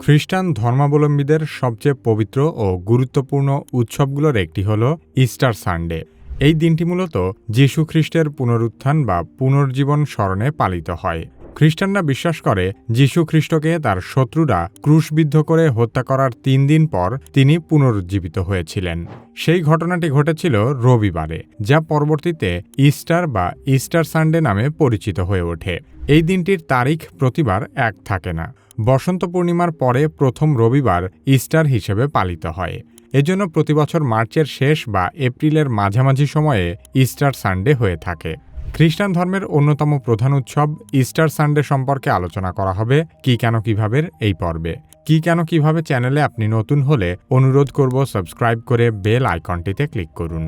খ্রিস্টান ধর্মাবলম্বীদের সবচেয়ে পবিত্র ও গুরুত্বপূর্ণ উৎসবগুলোর একটি হল ইস্টার সানডে। এই দিনটি মূলত যীশু খ্রিস্টের পুনরুত্থান বা পুনর্জীবন স্মরণে পালিত হয়। খ্রিস্টানরা বিশ্বাস করে যীশু খ্রিস্টকে তার শত্রুরা ক্রুশবিদ্ধ করে হত্যা করার তিন দিন পর তিনি পুনরুজ্জীবিত হয়েছিলেন। সেই ঘটনাটি ঘটেছিল রবিবারে, যা পরবর্তীতে ইস্টার বা ইস্টার সানডে নামে পরিচিত হয়ে ওঠে। এই দিনটির তারিখ প্রতিবার এক থাকে না। বসন্ত পূর্ণিমার পরে প্রথম রবিবার ইস্টার হিসেবে পালিত হয়। এজন্য প্রতিবছর মার্চের শেষ বা এপ্রিলের মাঝামাঝি সময়ে ইস্টার সানডে হয়ে থাকে। খ্রিস্টান ধর্মের অন্যতম প্রধান উৎসব ইস্টার সানডে সম্পর্কে আলোচনা করা হবে কি কেন কীভাবে এই পর্বে। কি কেন কীভাবে চ্যানেলে আপনি নতুন হলে অনুরোধ করব সাবস্ক্রাইব করে বেল আইকনটিতে ক্লিক করুন।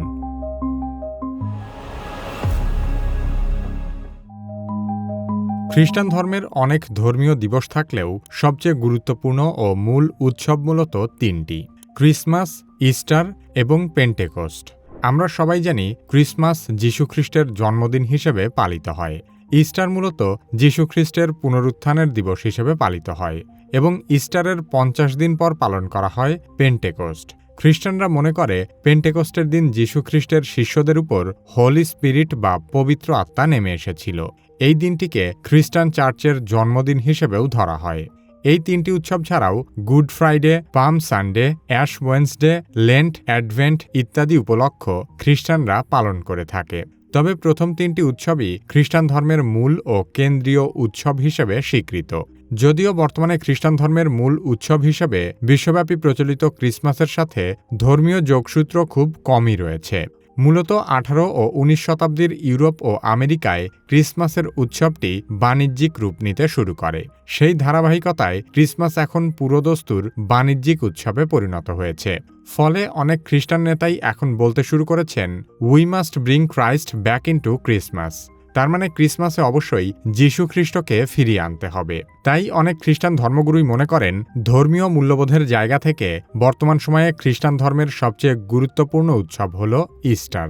খ্রিস্টান ধর্মের অনেক ধর্মীয় দিবস থাকলেও সবচেয়ে গুরুত্বপূর্ণ ও মূল উৎসব মূলত তিনটি, ক্রিসমাস, ইস্টার এবং পেন্টেকোস্ট। আমরা সবাই জানি ক্রিসমাস যীশুখ্রিস্টের জন্মদিন হিসেবে পালিত হয়। ইস্টার মূলত যীশুখ্রিস্টের পুনরুত্থানের দিবস হিসেবে পালিত হয় এবং ইস্টারের পঞ্চাশ দিন পর পালন করা হয় পেন্টেকোস্ট। খ্রিস্টানরা মনে করে পেন্টেকোস্টের দিন যীশুখ্রিস্টের শিষ্যদের উপর হোলি স্পিরিট বা পবিত্র আত্মা নেমে এসেছিল। এই দিনটিকে খ্রিস্টান চার্চের জন্মদিন হিসেবেও ধরা হয়। এই তিনটি উৎসব ছাড়াও Good Friday, Palm Sunday, Ash Wednesday, Lent, Advent ইত্যাদি উপলক্ষ খ্রিস্টানরা পালন করে থাকে। তবে প্রথম তিনটি উৎসবই খ্রিস্টান ধর্মের মূল ও কেন্দ্রীয় উৎসব হিসেবে স্বীকৃত। যদিও বর্তমানে খ্রিস্টান ধর্মের মূল উৎসব হিসেবে বিশ্বব্যাপী প্রচলিত ক্রিসমাসের সাথে ধর্মীয় যোগসূত্র খুব কমই রয়েছে। মূলত আঠারো ও উনিশ শতাব্দীর ইউরোপ ও আমেরিকায় ক্রিসমাসের উৎসবটি বাণিজ্যিক রূপ নিতে শুরু করে। সেই ধারাবাহিকতায় ক্রিসমাস এখন পুরোদস্তুর বাণিজ্যিক উৎসবে পরিণত হয়েছে। ফলে অনেক খ্রিস্টান নেতাই এখন বলতে শুরু করেছেন we must bring Christ back into Christmas তার মানে ক্রিসমাসে অবশ্যই যীশু খ্রিস্টকে ফিরিয়ে আনতে হবে। তাই অনেক খ্রিস্টান ধর্মগুরুই মনে করেন ধর্মীয় মূল্যবোধের জায়গা থেকে বর্তমান সময়ে খ্রিস্টান ধর্মের সবচেয়ে গুরুত্বপূর্ণ উৎসব হল ইস্টার।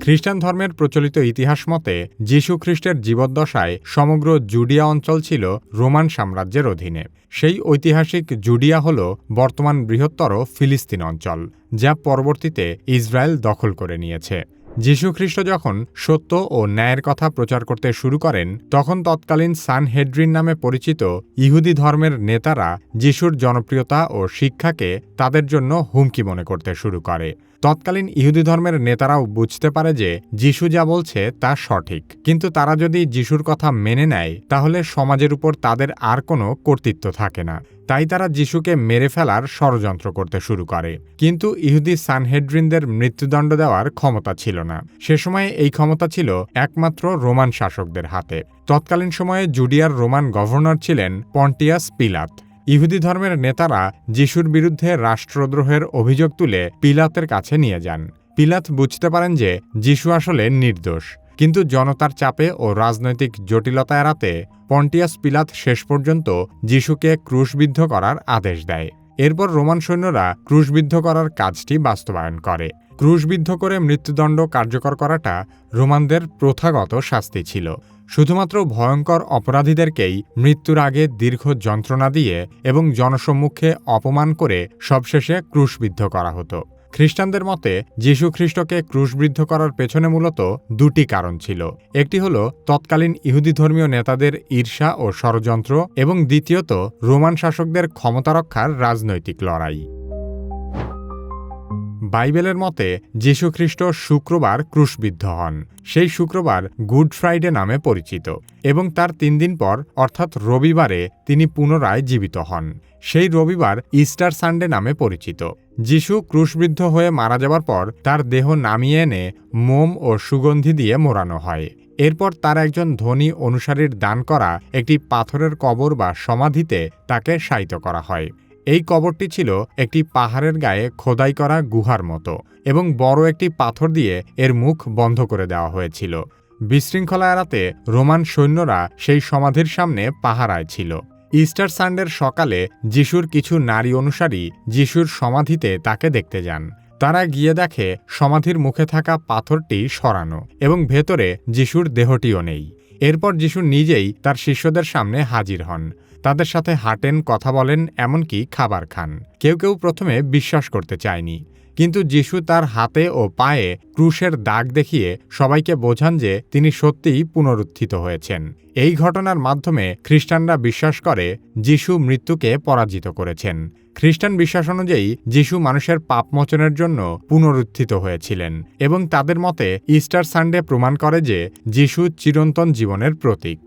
খ্রিস্টান ধর্মের প্রচলিত ইতিহাস মতে যীশু খ্রিস্টের জীবদ্দশায় সমগ্র জুডিয়া অঞ্চল ছিল রোমান সাম্রাজ্যের অধীনে। সেই ঐতিহাসিক জুডিয়া হল বর্তমান বৃহত্তর ফিলিস্তিন অঞ্চল, যা পরবর্তীতে ইসরায়েল দখল করে নিয়েছে। যীশুখ্রিস্ট যখন সত্য ও ন্যায়ের কথা প্রচার করতে শুরু করেন, তখন তৎকালীন সান হেড্রিন নামে পরিচিত ইহুদি ধর্মের নেতারা যিশুর জনপ্রিয়তা ও শিক্ষাকে তাদের জন্য হুমকি মনে করতে শুরু করে। তৎকালীন ইহুদি ধর্মের নেতারাও বুঝতে পারে যে যিশু যা বলছে তা সঠিক। কিন্তু তারা যদি যিশুর কথা মেনে নেয়, তাহলে সমাজের উপর তাদের আর কোনো কর্তৃত্ব থাকে না। তাই তারা যিশুকে মেরে ফেলার ষড়যন্ত্র করতে শুরু করে। কিন্তু ইহুদি সানহেড্রিনদের মৃত্যুদণ্ড দেওয়ার ক্ষমতা ছিল না। সে সময়ে এই ক্ষমতা ছিল একমাত্র রোমান শাসকদের হাতে। তৎকালীন সময়ে জুডিয়ার রোমান গভর্নর ছিলেন পন্টিয়াস পিলাত। ইহুদি ধর্মের নেতারা যিশুর বিরুদ্ধে রাষ্ট্রদ্রোহের অভিযোগ তুলে পিলাতের কাছে নিয়ে যান। পিলাত বুঝতে পারেন যে, যিশু আসলে নির্দোষ। কিন্তু জনতার চাপে ও রাজনৈতিক জটিলতা এড়াতে পন্টিয়াস পিলাত শেষ পর্যন্ত যিশুকে ক্রুশবিদ্ধ করার আদেশ দেয়। এরপর রোমান সৈন্যরা ক্রুশবিদ্ধ করার কাজটি বাস্তবায়ন করে। ক্রুশবিদ্ধ করে মৃত্যুদণ্ড কার্যকর করাটা রোমানদের প্রথাগত শাস্তি ছিল। শুধুমাত্র ভয়ঙ্কর অপরাধীদেরকেই মৃত্যুর আগে দীর্ঘ যন্ত্রণা দিয়ে এবং জনসম্মুখে অপমান করে সবশেষে ক্রুশবিদ্ধ করা হতো। খ্রিস্টানদের মতে যীশু খ্রিস্টকে ক্রুশবৃদ্ধ করার পেছনে মূলত দুটি কারণ ছিল। একটি হল, তৎকালীন ইহুদি ধর্মীয় নেতাদের ঈর্ষা ও ষড়যন্ত্র এবং দ্বিতীয়ত, রোমান শাসকদের ক্ষমতা রক্ষার রাজনৈতিক লড়াই। বাইবেলের মতে যীশুখ্রিস্ট শুক্রবার ক্রুশবিদ্ধ হন। সেই শুক্রবার গুড ফ্রাইডে নামে পরিচিত এবং তার তিন দিন পর, অর্থাৎ রবিবারে, তিনি পুনরায় জীবিত হন। সেই রবিবার ইস্টার সানডে নামে পরিচিত। যিশু ক্রুশবিদ্ধ হয়ে মারা যাবার পর, তার দেহ নামিয়ে এনে মোম ও সুগন্ধি দিয়ে মোড়ানো হয়। এরপর তার একজন ধনী অনুসারীর দান করা একটি পাথরের কবর বা সমাধিতে তাকে শায়িত করা হয়। এই কবরটি ছিল একটি পাহাড়ের গায়ে খোদাই করা গুহার মতো এবং বড় একটি পাথর দিয়ে এর মুখ বন্ধ করে দেওয়া হয়েছিল। বিশৃঙ্খলা এড়াতে রোমান সৈন্যরা সেই সমাধির সামনে পাহারায় ছিল। ইস্টার সানডের সকালে যিশুর কিছু নারী অনুসারী যিশুর সমাধিতে তাকে দেখতে যান। তারা গিয়ে দেখে সমাধির মুখে থাকা পাথরটি সরানো এবং ভেতরে যিশুর দেহটিও নেই। এরপর যিশু নিজেই তার শিষ্যদের সামনে হাজির হন। তাদের সাথে হাঁটেন, কথা বলেন, এমনকি খাবার খান। কেউ কেউ প্রথমে বিশ্বাস করতে চায়নি। কিন্তু যিশু তার হাতে ও পায়ে ক্রুশের দাগ দেখিয়ে সবাইকে বোঝান যে তিনি সত্যিই পুনরুত্থিত হয়েছেন। এই ঘটনার মাধ্যমে খ্রিস্টানরা বিশ্বাস করে যিশু মৃত্যুকে পরাজিত করেছেন। খ্রিস্টান বিশ্বাস অনুযায়ী যিশু মানুষের পাপমোচনের জন্য পুনরুত্থিত হয়েছিলেন এবং তাদের মতে ইস্টার সানডে প্রমাণ করে যে যিশু চিরন্তন জীবনের প্রতীক।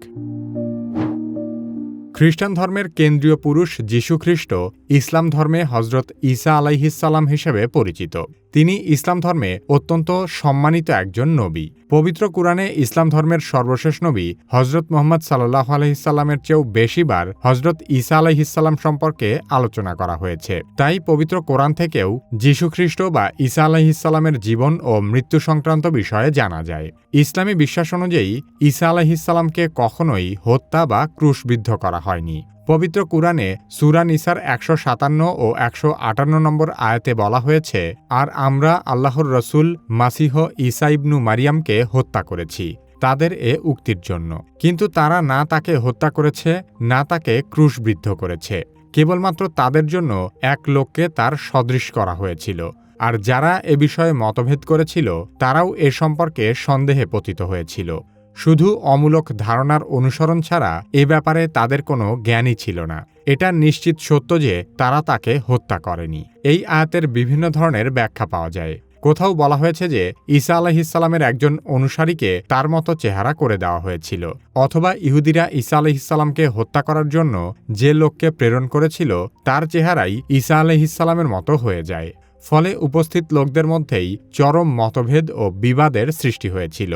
খ্রিস্টান ধর্মের কেন্দ্রীয় পুরুষ যীশুখ্রিস্ট ইসলাম ধর্মে হজরত ঈসা আলাইহিসাল্লাম হিসেবে পরিচিত। তিনি ইসলাম ধর্মে অত্যন্ত সম্মানিত একজন নবী। পবিত্র কুরআনে ইসলাম ধর্মের সর্বশেষ নবী হজরত মোহাম্মদ সাল্লাহ আলহিসাল্লামের চেয়েও বেশিবার হজরত ঈসা আলাইহিসাল্লাম সম্পর্কে আলোচনা করা হয়েছে। তাই পবিত্র কোরআন থেকেও যীশুখ্রিস্ট বা ঈসা আলাইহিসাল্লামের জীবন ও মৃত্যু সংক্রান্ত বিষয়ে জানা যায়। ইসলামী বিশ্বাস অনুযায়ী ঈসা আলাইহিসাল্লামকে কখনোই হত্যা বা ক্রুশবিদ্ধ করা হয়নি। পবিত্র কুরআনে সুরা নিসার একশো সাতান্ন ও একশো আটান্ন নম্বর আয়াতে বলা হয়েছে, আর আমরা আল্লাহর রসুল মাসিহ ইসা ইবনু মারিয়ামকে হত্যা করেছি, তাদের এ উক্তির জন্য। কিন্তু তারা না তাকে হত্যা করেছে, না তাকে ক্রুশবিদ্ধ করেছে। কেবলমাত্র তাদের জন্য এক লোককে তার সদৃশ করা হয়েছিল। আর যারা এ বিষয়ে মতভেদ করেছিল, তারাও এ সম্পর্কে সন্দেহে পতিত হয়েছিল। শুধু অমূলক ধারণার অনুসরণ ছাড়া এ ব্যাপারে তাদের কোনো জ্ঞানই ছিল না। এটা নিশ্চিত সত্য যে তারা তাকে হত্যা করেনি। এই আয়াতের বিভিন্ন ধরনের ব্যাখ্যা পাওয়া যায়। কোথাও বলা হয়েছে যে ঈসা আলাহিসাল্লামের একজন অনুসারীকে তার মতো চেহারা করে দেওয়া হয়েছিল, অথবা ইহুদিরা ঈসা আলহিসাল্লামকে হত্যা করার জন্য যে লোককে প্রেরণ করেছিল, তার চেহারাই ঈসা আলহিসাল্লামের মতো হয়ে যায়। ফলে উপস্থিত লোকদের মধ্যেই চরম মতভেদ ও বিবাদের সৃষ্টি হয়েছিল।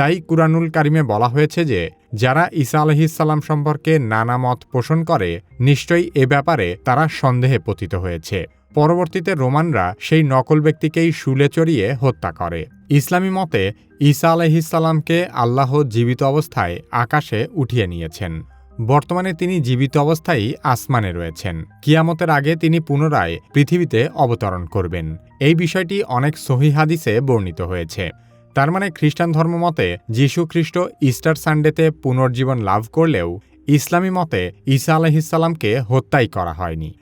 তাই কুরআনুল কারিমে বলা হয়েছে যে, যারা ঈসা আলহিসাল্লাম সম্পর্কে নানা মত পোষণ করে, নিশ্চয়ই এ ব্যাপারে তারা সন্দেহে পতিত হয়েছে। পরবর্তীতে রোমানরা সেই নকল ব্যক্তিকেই শুলে চড়িয়ে হত্যা করে। ইসলামী মতে, ঈসা আলহিসাল্লামকে আল্লাহ জীবিত অবস্থায় আকাশে উঠিয়ে নিয়েছেন। বর্তমানে তিনি জীবিত অবস্থায় আসমানে রয়েছেন। কিয়ামতের আগে তিনি পুনরায় পৃথিবীতে অবতরণ করবেন। এই বিষয়টি অনেক সহি হাদিসে বর্ণিত হয়েছে। তার মানে খ্রিস্টান ধর্ম মতে যীশু খ্রিস্ট ইস্টার সানডেতে পুনর্জীবন লাভ করলেও ইসলামী মতে ঈসা আলহিসাল্লামকে হত্যাই করা হয়নি।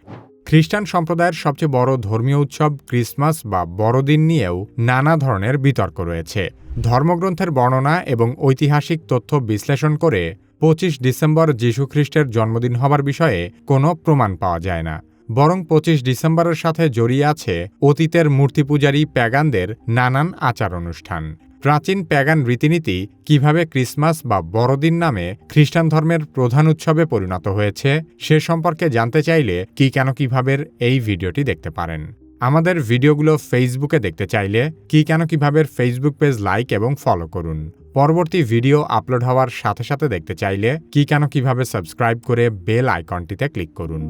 খ্রিস্টান সম্প্রদায়ের সবচেয়ে বড় ধর্মীয় উৎসব ক্রিসমাস বা বড়দিন নিয়েও নানা ধরনের বিতর্ক রয়েছে। ধর্মগ্রন্থের বর্ণনা এবং ঐতিহাসিক তথ্য বিশ্লেষণ করে পঁচিশ ডিসেম্বর যীশুখ্রিস্টের জন্মদিন হবার বিষয়ে কোনো প্রমাণ পাওয়া যায় না। বরং পঁচিশ ডিসেম্বরের সাথে জড়িয়ে আছে অতীতের মূর্তি পূজারী প্যাগানদের নানান আচার অনুষ্ঠান প্রাচীন প্যাগান রীতিনীতি কীভাবে ক্রিসমাস বা বড়দিন নামে খ্রিস্টান ধর্মের প্রধান উৎসবে পরিণত হয়েছে, সে সম্পর্কে জানতে চাইলে কি কেন কীভাবে এই ভিডিওটি দেখতে পারেন। আমাদের ভিডিওগুলো ফেসবুকে দেখতে চাইলে কি কেন কীভাবে ফেসবুক পেজ লাইক এবং ফলো করুন। পরবর্তী ভিডিও আপলোড হওয়ার সাথে সাথে দেখতে চাইলে কি কেন কীভাবে সাবস্ক্রাইব করে বেল আইকনটিতে ক্লিক করুন।